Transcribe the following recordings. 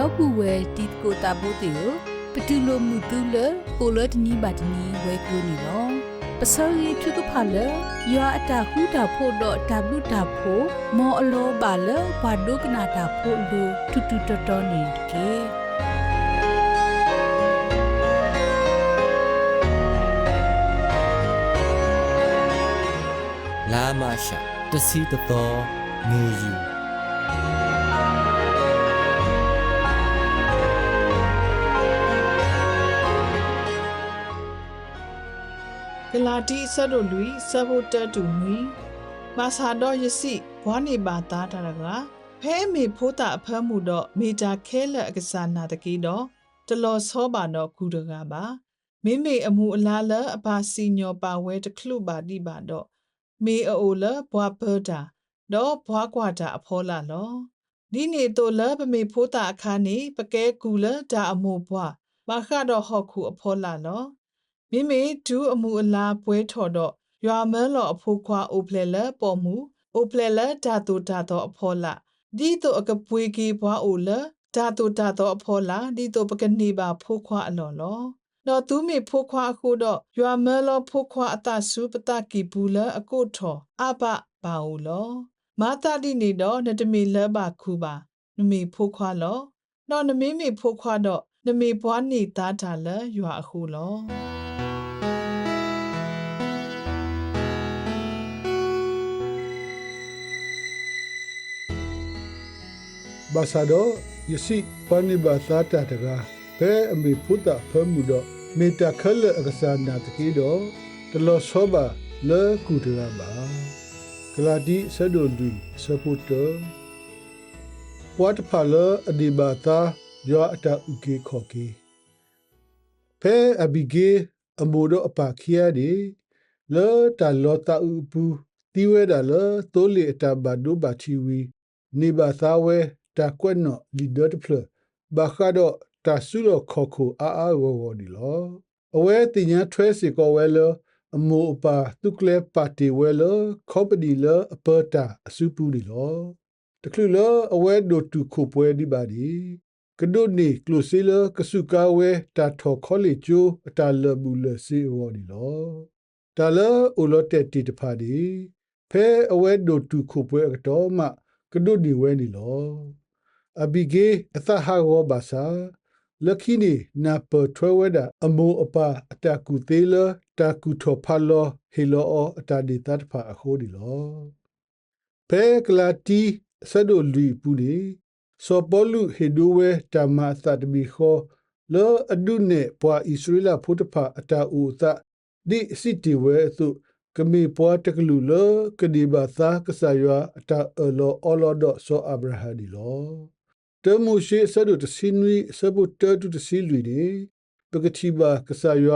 လောက်ကူဝဲတီကိုတာဘိုတေကိုပတူလိုမှုတူလပိုလတနီဘာတနီဝဲကလိုနီလောပစောရီထုကဖာလယောအတာခုတာဖို့တော့တဘလူတာဖို့မောအလောပါလဘာဒုကနာတာဖို့လူတူတူတော်တော်နေကေလာမရှာတစီတတော်ငေယူ လာတီဆတ်တို့လူဆတ်ဖို့တက်တူမီမာစာတော့ယစီဘွားနေပါသားတရကဖဲမေဖိုးတာအဖမ်းမှုတော့မီတာခဲလက်အကစားနာတကီတော့တလော်စောပါတော့ကူတကပါမိမေအမှုအလားလအပါစီညောပါဝဲတခလုပါတိပါတော့မေအိုလဘွားဘတာတော့ဘွားကွာတာအဖောလာလောဒီနေတော့လပမေဖိုးတာအခါနေပကဲကူလဒါအမှုဘွားမခတော့ဟော့ခုအဖောလာလော မိမိဒူးအမှုအလားပွဲထော်တော့ရွာမဲလော်အဖိုးခွာအိုဖလဲလပေါ်မှုအိုဖလဲလဓာတုဓာတော့အဖောလာဒီတော့အကပွေကြီးဘွားအိုလဓာတုဓာတော့အဖောလာဒီတော့ပကနေပါဖိုးခွာအလော်လောတော့သူမိဖိုးခွာအခုတော့ရွာမဲလော်ဖိုးခွာအတဆုပတကီဘူးလအကိုထော်အပပါအိုလောမာတာဒီနေတော့နတမီလပါခုပါနမီဖိုးခွာလောတော့နမီမီဖိုးခွာတော့နမီဘွားနေသားတာလရွာအခုလော ဘာသာတော့ယစီပနိဘာသာတာတကဘဲအမေဖုတာဖမှုတော့မေတ္တာခလအကစားနာတကီတော့တလောဆောပါလဲကူတရပါဂလာဒီဆဒိုလူစပုတဝတ်ဖာလအဒီဘာတာယောအတာဥကေခေါကေဖဲအဘီဂေအမိုဒအပါခီယာဒီလဲတာလောတာဥပူတီဝဲတာလဲတိုးလီအတာဘဒုဘာချီဝီနေဘာသာဝဲ တာကွက်နော်လီဒတ်ဖလဘာခါတော့တာဆူလခေါခုအာအာဝဝဒီလောအဝဲတင်ညာထွဲစီကောဝဲလောအမိုအပါတုကလေပါတီဝဲလောကောပဒီလောအပတာအစုပူဒီလောတခလူလောအဝဲဒိုတူခုပွဲဒီပါဒီကဒိုနီကလုစီလကစုကာဝဲတာထောခေါလီကျိုအတာလဘူးလစီဝဒီလောတာလအိုလောတက်တီတဖာဒီဖဲအဝဲဒိုတူခုပွဲကတော့မှကဒိုဒီဝဲနီလော အဘီဂေအသဟာဝဘာသာလခိနီနာပထွဲဝဲတာအမိုအပါအတကူသေးလတာကူထောဖာလောဟီလောအတာဒီတတ်ဖာအခိုးဒီလောဖဲကလာတီဆဒိုလူပူနေစောပလူဟေဒိုဝဲတမသတ်ဘီခောလောအဒုနေပွာဣသရေလဖုတဖာအတာဥသဒီစီတီဝဲသုကမေပွားတကလူလကဒီဘာသာကဆာယအတာအလောအလောဒဆောအဗရာဟာဒီလော တမှုရှိဆဒုတစင်းဝီဆဘုတတုတစီလူဒီပကတိဘာကဆာယ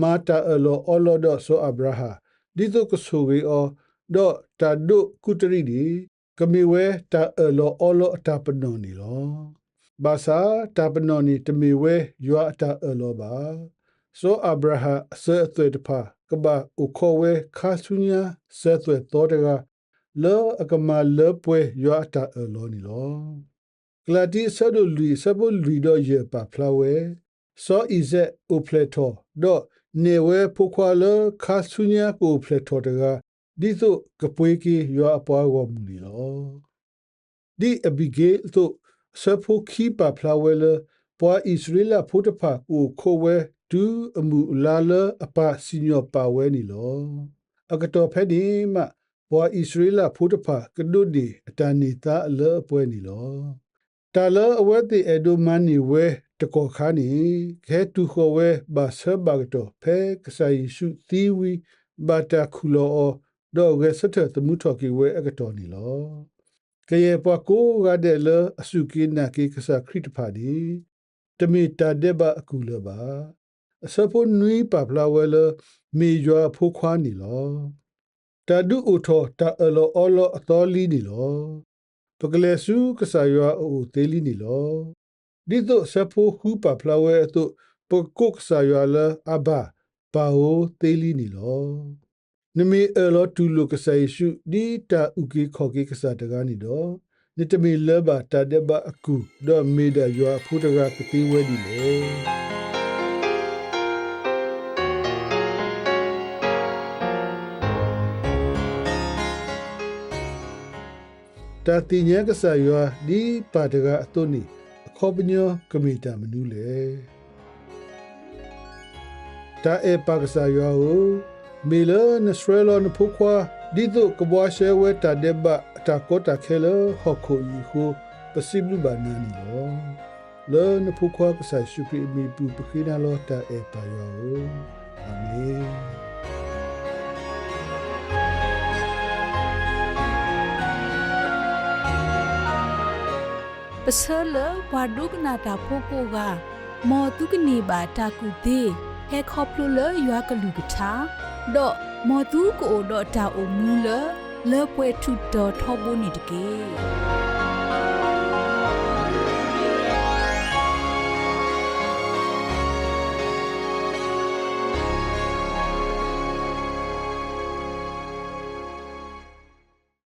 မာတာအလောအလောဒဆောအဗရာဟာဒီတုကဆူဝေအောဒေါတာဒုကုတရီဒီကမေဝဲတာအလောအလောအတာပနောနီလောဘာသာတာပနောနီတမေဝဲယွာအတာအလောပါဆိုအဗရာဟာဆေအသွေတဖာကဘာဥခိုဝဲခါဆုညာဆေသွေတော်တကလောအကမလောပွဲယွာအတာအလောနီလော ကလာတီဆဒိုလူဆဘလူတော့ရပါဖလာဝဲစောဣဇက်အိုဖလက်တော်တော့နေဝဲဖိုခွာလခါဆုညာကိုဖလက်တော်တကဒီသို့ကပွေးကီရွာအပွားဝမူလီလောဒီအဘီဂေသို့ဆဖိုခီပါဖလာဝဲလပွားဣသရေလဖိုတဖာကိုခိုဝဲဒူအမှုလာလအပစီညောပါဝဲနီလောအကတော်ဖဲဒီမပွားဣသရေလဖိုတဖာကဒုဒီအတန်နေတာအလအပွဲနီလော တာလအဝဲတိအဒိုမန်နီဝဲတကောခါနီခဲတူခေါ်ဝဲဘာဆဘတ်တော့ဖဲကဆိုင်ရှုသီဝီဘာတာခူလောတော့ဝဲစတဲ့တမှုထော်ကီဝဲအကတော်နီလောကရေပွားကိုရတဲ့လအစုကိနာကိကစားခရစ်ဖာဒီတမီတာဒေဘအကူလပါအစဖို့နွီပပလာဝဲလမေယွာဖိုးခွားနီလောတာဒူအိုထောတာအလောအလောအတော်လီနီလော ပကလေစုကဆာယွာအိုသေးလီနီလောဒီတော့စဖိုဟူပပလာဝဲအတုပကုတ်ဆာယွာလအဘာပါအိုသေးလီနီလောနမေအလောတူလိုကဆာယရှုဒီတာဥကေခေါကေကဆာတကားနီတော့နိတမီလဘတာဒဘအကူဒေါ်မီဒါယောဖူတရာကတိဝဲဒီလေ တာတိညာကဆာယောဒီပါတကအတုနိအခောပညောကမီတာမနူးလေတာအေပါကဆာယောဟူမီလနစရလနဖုခွာဒီတုကဘွားရှဲဝဲတာဒေဘအတာကောတာခဲလဟခုယီဟုပစိဘလူဘာနာနီလောလောနဖုခွာကဆာရှုခရီမီပူပခိနာလောတာအေပါယောအာမင် ပစလဝါဒုကနာတာဖိုကိုကမော်တုကနေပါတာကူသေးဟဲခေါပလိုလရွာကလူကထာဒေါ်မော်တုကိုဒေါ်တာအုံမူလလေပွဲထုတော်ထောဘုန်နီတကေ